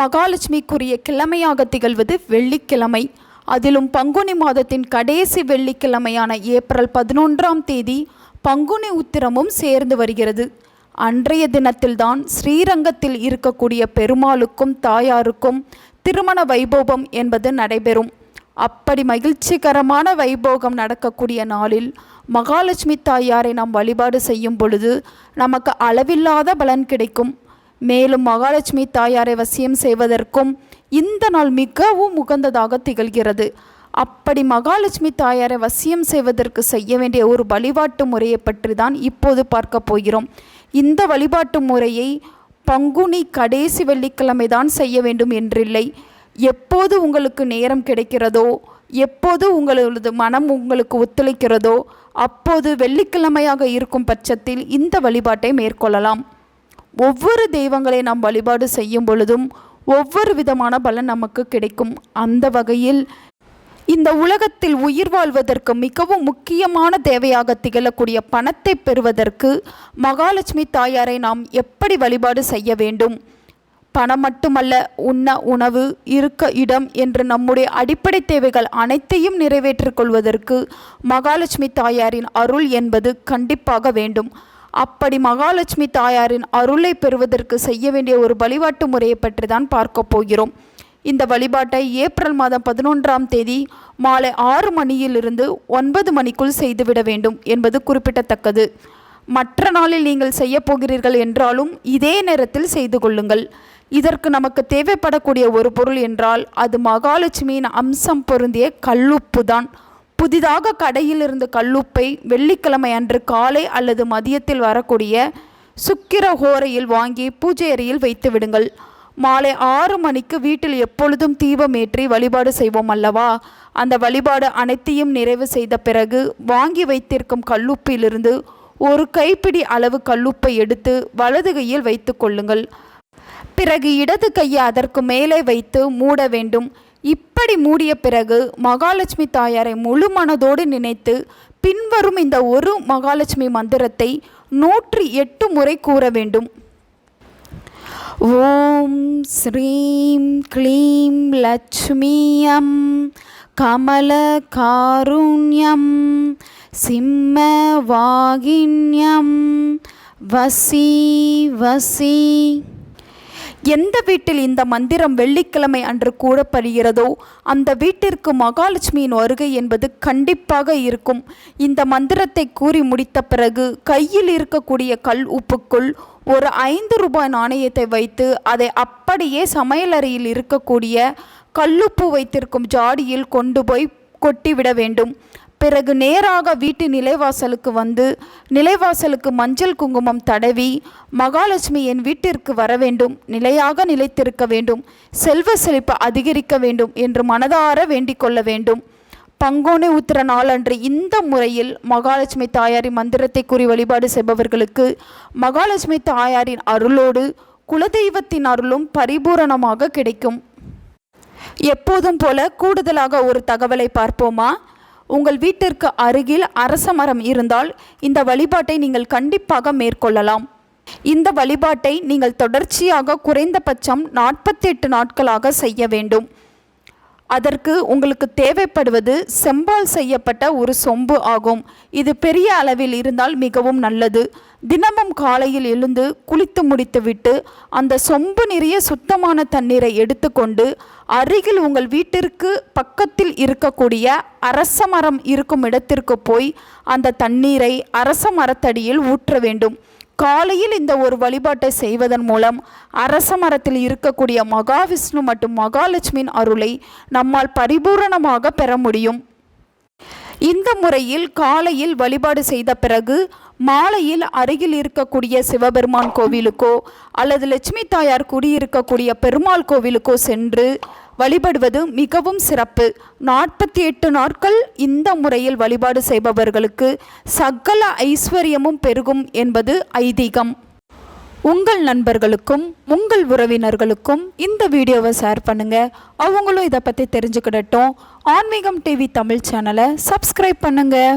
மகாலட்சுமிக்குரிய கிழமையாக திகழ்வது வெள்ளிக்கிழமை. அதிலும் பங்குனி மாதத்தின் கடைசி வெள்ளிக்கிழமையான ஏப்ரல் பதினொன்றாம் தேதி பங்குனி உத்திரமும் சேர்ந்து வருகிறது. அன்றைய தினத்தில்தான் ஸ்ரீரங்கத்தில் இருக்கக்கூடிய பெருமாளுக்கும் தாயாருக்கும் திருமண வைபோகம் என்பது நடைபெறும். அப்படி மகிழ்ச்சிகரமான வைபோகம் நடக்கக்கூடிய நாளில் மகாலட்சுமி தாயாரை நாம் வழிபாடு செய்யும் பொழுது நமக்கு அளவில்லாத பலன் கிடைக்கும். மேலும் மகாலட்சுமி தாயாரை வசியம் செய்வதற்கும் இந்த நாள் மிகவும் உகந்ததாக திகழ்கிறது. அப்படி மகாலட்சுமி தாயாரை வசியம் செய்வதற்கு செய்ய வேண்டிய ஒரு வழிபாட்டு முறையை பற்றி தான் இப்போது பார்க்க போகிறோம். இந்த வழிபாட்டு முறையை பங்குனி கடைசி வெள்ளிக்கிழமை தான் செய்ய வேண்டும் என்றில்லை. எப்போது உங்களுக்கு நேரம் கிடைக்கிறதோ எப்போது உங்களது மனம் உங்களுக்கு ஒத்துழைக்கிறதோ அப்போது வெள்ளிக்கிழமையாக இருக்கும் பட்சத்தில் இந்த வழிபாட்டை மேற்கொள்ளலாம். ஒவ்வொரு தெய்வங்களை நாம் வழிபாடு செய்யும் பொழுதும் ஒவ்வொரு விதமான பலன் நமக்கு கிடைக்கும். அந்த வகையில் இந்த உலகத்தில் உயிர் வாழ்வதற்கு மிகவும் முக்கியமான தேவையாக திகழக்கூடிய பணத்தை பெறுவதற்கு மகாலட்சுமி தாயாரை நாம் எப்படி வழிபாடு செய்ய வேண்டும்? பணம் மட்டுமல்ல உண்ண உணவு இருக்க இடம் என்று நம்முடைய அடிப்படை தேவைகள் அனைத்தையும் நிறைவேற்றிக் கொள்வதற்கு மகாலட்சுமி தாயாரின் அருள் என்பது கண்டிப்பாக வேண்டும். அப்படி மகாலட்சுமி தாயாரின் அருளை பெறுவதற்கு செய்ய வேண்டிய ஒரு வழிபாட்டு முறையை பற்றி தான் பார்க்க போகிறோம். இந்த வழிபாட்டை ஏப்ரல் மாதம் பதினொன்றாம் தேதி மாலை ஆறு மணியிலிருந்து ஒன்பது மணிக்குள் செய்துவிட வேண்டும் என்பது குறிப்பிடத்தக்கது. மற்ற நாளில் நீங்கள் செய்ய போகிறீர்கள் என்றாலும் இதே நேரத்தில் செய்து கொள்ளுங்கள். இதற்கு நமக்கு தேவைப்படக்கூடிய ஒரு பொருள் என்றால் அது மகாலட்சுமியின் அம்சம் பொருந்திய கல்லுப்பு தான். புதிதாக கடையிலிருந்து கல்லுப்பை வெள்ளிக்கிழமை அன்று காலை அல்லது மதியத்தில் வரக்கூடிய சுக்கிர ஹோரையில் வாங்கி பூஜை அறையில் வைத்து விடுங்கள். மாலை ஆறு மணிக்கு வீட்டில் எப்பொழுதும் தீபமேற்றி வழிபாடு செய்வோம் அல்லவா? அந்த வழிபாடு அனைத்தையும் நிறைவு செய்த பிறகு வாங்கி வைத்திருக்கும் கல்லுப்பிலிருந்து ஒரு கைப்பிடி அளவு கல்லுப்பை எடுத்து வலது கையில் வைத்து கொள்ளுங்கள். பிறகு இடது கையை அதற்கு மேலே வைத்து மூட வேண்டும். இப்படி மூடிய பிறகு மகாலட்சுமி தாயாரை முழு மனதோடு நினைத்து பின்வரும் இந்த ஒரு மகாலட்சுமி மந்திரத்தை நூற்றி எட்டு முறை கூற வேண்டும். ஓம் ஸ்ரீம் க்ளீம் லட்சுமியம் கமல காருண்யம் சிம்ம வாகிண்யம் வசி வசி. எந்த வீட்டில் இந்த மந்திரம் வெள்ளிக்கிழமை அன்று கூறப்படுகிறதோ அந்த வீட்டிற்கு மகாலட்சுமியின் வருகை என்பது கண்டிப்பாக இருக்கும். இந்த மந்திரத்தை கூறி முடித்த பிறகு கையில் இருக்கக்கூடிய கல் உப்புக்குள் ஒரு ஐந்து ரூபாய் நாணயத்தை வைத்து அதை அப்படியே சமையலறையில் இருக்கக்கூடிய கல்லுப்பு வைத்திருக்கும் ஜாடியில் கொண்டு போய் கொட்டிவிட வேண்டும். பிறகு நேராக வீட்டு நிலைவாசலுக்கு வந்து நிலைவாசலுக்கு மஞ்சள் குங்குமம் தடவி மகாலட்சுமி என் வீட்டிற்கு வர வேண்டும் நிலையாக நிலைத்திருக்க வேண்டும் செல்வ செழிப்பு அதிகரிக்க வேண்டும் என்று மனதார வேண்டிக் கொள்ள வேண்டும். பங்குனி உத்திர நாளன்று இந்த முறையில் மகாலட்சுமி தாயாரி மந்திரத்தை கூறி வழிபாடு செய்பவர்களுக்கு மகாலட்சுமி தாயாரின் அருளோடு குலதெய்வத்தின் அருளும் பரிபூரணமாக கிடைக்கும். எப்போதும் போல கூடுதலாக ஒரு தகவலை பார்ப்போமா? உங்கள் வீட்டிற்கு அருகில் அரச மரம் இருந்தால் இந்த வழிபாட்டை நீங்கள் கண்டிப்பாக மேற்கொள்ளலாம். இந்த வழிபாட்டை நீங்கள் தொடர்ச்சியாக குறைந்தபட்சம் நாற்பத்தி எட்டு நாட்களாக செய்ய வேண்டும். அதற்கு உங்களுக்கு தேவைப்படுவது செம்பால் செய்யப்பட்ட ஒரு சொம்பு ஆகும். இது பெரிய அளவில் இருந்தால் மிகவும் நல்லது. தினமும் காலையில் எழுந்து குளித்து முடித்துவிட்டு அந்த சொம்பு நிறைய சுத்தமான தண்ணீரை எடுத்துக்கொண்டு அருகில் உங்கள் வீட்டிற்கு பக்கத்தில் இருக்கக்கூடிய அரச மரம் இருக்கும் இடத்திற்கு போய் அந்த தண்ணீரை அரச மரத்தடியில் ஊற்ற வேண்டும். காலையில் இந்த ஒரு வழிபாட்டை செய்வதன் மூலம் அரச மரத்தில் இருக்கக்கூடிய மகாவிஷ்ணு மற்றும் மகாலட்சுமியின் அருளை நம்மால் பரிபூரணமாக பெற முடியும். இந்த முறையில் காலையில் வழிபாடு செய்த பிறகு மாலையில் அருகில் இருக்கக்கூடிய சிவபெருமான் கோவிலுக்கோ அல்லது லட்சுமி தாயார் குடியிருக்கக்கூடிய பெருமாள் கோவிலுக்கோ சென்று வழிபடுவது மிகவும் சிறப்பு. நாற்பத்தி எட்டு நாட்கள் இந்த முறையில் வழிபாடு செய்பவர்களுக்கு சகல ஐஸ்வர்யமும் பெருகும் என்பது ஐதீகம். உங்கள் நண்பர்களுக்கும் உங்கள் உறவினர்களுக்கும் இந்த வீடியோவை ஷேர் பண்ணுங்க. அவங்களும் இதை பற்றி தெரிஞ்சுக்கிடட்டும். ஆன்மீகம் டிவி தமிழ் சேனலை சப்ஸ்கிரைப் பண்ணுங்கள்